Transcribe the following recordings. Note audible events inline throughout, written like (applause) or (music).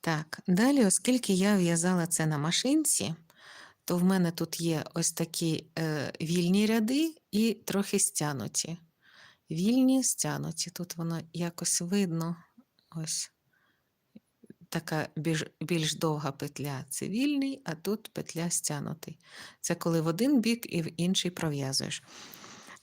Так, далі, оскільки я в'язала це на машинці, то в мене тут є ось такі е, вільні ряди і трохи стянуті. Вільні, стянуті. Тут воно якось видно. Ось така більш, більш довга петля це вільний, а тут петля стянутий. Це коли в один бік і в інший пров'язуєш.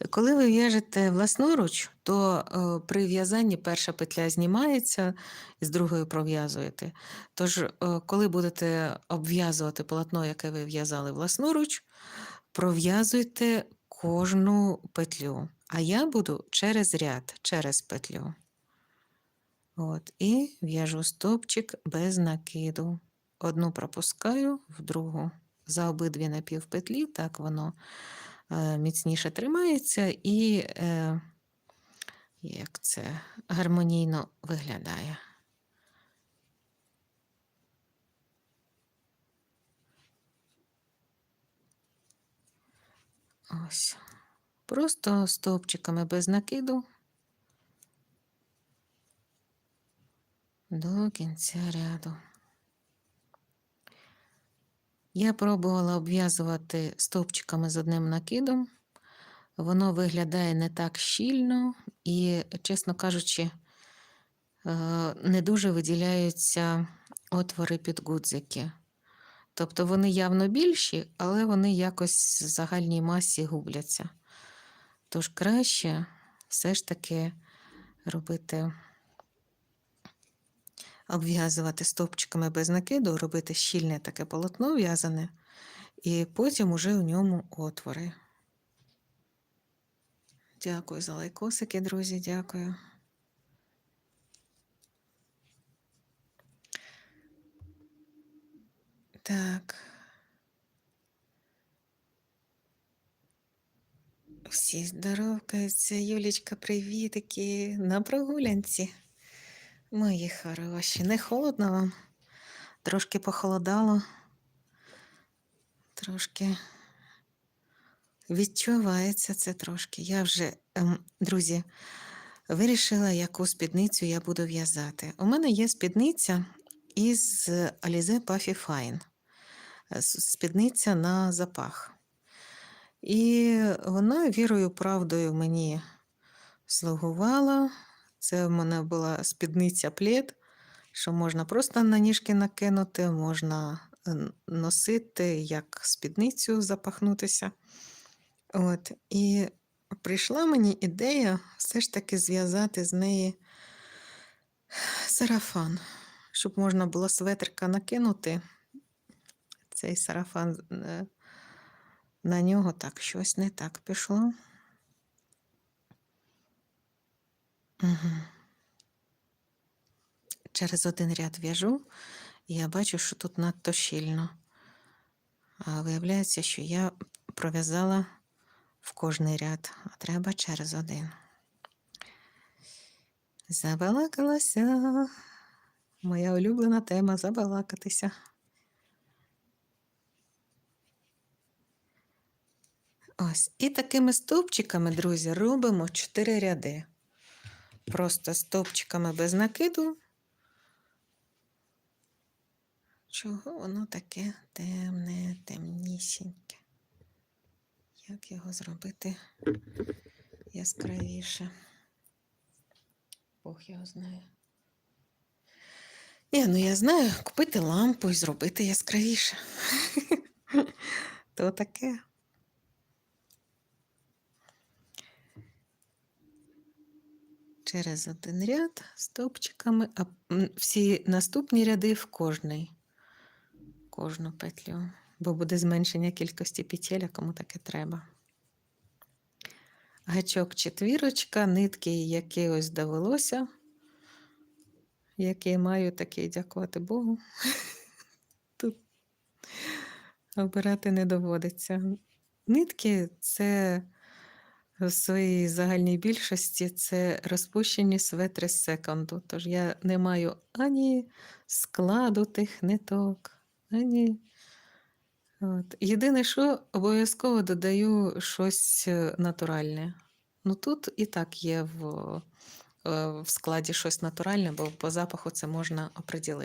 Коли ви в'яжете власноруч, то е, при в'язанні перша петля знімається, з другою пров'язуєте. Тож, е, коли будете обв'язувати полотно, яке ви в'язали власноруч, пров'язуйте кожну петлю. А я буду через ряд, через петлю. От, і в'яжу стовпчик без накиду. Одну пропускаю в другу. За обидві напівпетлі, так воно міцніше тримається і е, як це гармонійно виглядає. Ось. Просто стовпчиками без накиду до кінця ряду. Я пробувала обв'язувати стовпчиками з одним накидом. Воно виглядає не так щільно і, чесно кажучи, е, не дуже виділяються отвори під гудзики. Тобто вони явно більші, але вони якось в загальній масі губляться. Тож краще все ж таки робити, обв'язувати стовпчиками без накиду, робити щільне таке полотно в'язане, і потім уже в ньому отвори. Дякую за лайкосики, друзі, дякую. Так. Всі здоровкаються. Юлічка, привітики на прогулянці. Мої хороші. Не холодно вам? Трошки похолодало. Трошки відчувається це трошки. Я вже, ем, друзі, вирішила, яку спідницю я буду в'язати. У мене є спідниця із Alize Puffy Fine. Спідниця на запах. І вона вірою, правдою мені слугувала. Це в мене була спідниця плед, що можна просто на ніжки накинути, можна е, носити як спідницю запахнутися. От. І прийшла мені ідея все ж таки зв'язати з неї сарафан, щоб можна було светрика накинути. Цей сарафан е, на нього так щось не так пішло. Угу. Через один ряд в'яжу, і я бачу, що тут надто щільно. А виявляється, що я пров'язала в кожний ряд, а треба через один. Забалакалася. Моя улюблена тема забалакатися. Ось. І такими стовпчиками, друзі, робимо 4 ряди. Просто стовпчиками без накиду. Чого воно таке темне, темнісіньке? Як його зробити яскравіше? Бог його знає. Ні, ну я знаю, купити лампу і зробити яскравіше. (laughs) То таке. Через один ряд стовпчиками, а всі наступні ряди в кожний, кожну петлю, бо буде зменшення кількості петель, кому таке треба. Гачок четвірочка, нитки, які ось довелося, які маю, такі дякувати Богу. (laughs) Тут обирати не доводиться. Нитки це в своїй загальній більшості це розпущені светри з секонду. Тож я не маю ані складу тих ниток, ані. От. Єдине, що обов'язково додаю щось е, натуральне. Ну тут і так є в, е, в складі щось натуральне, бо по запаху це можна оприділити.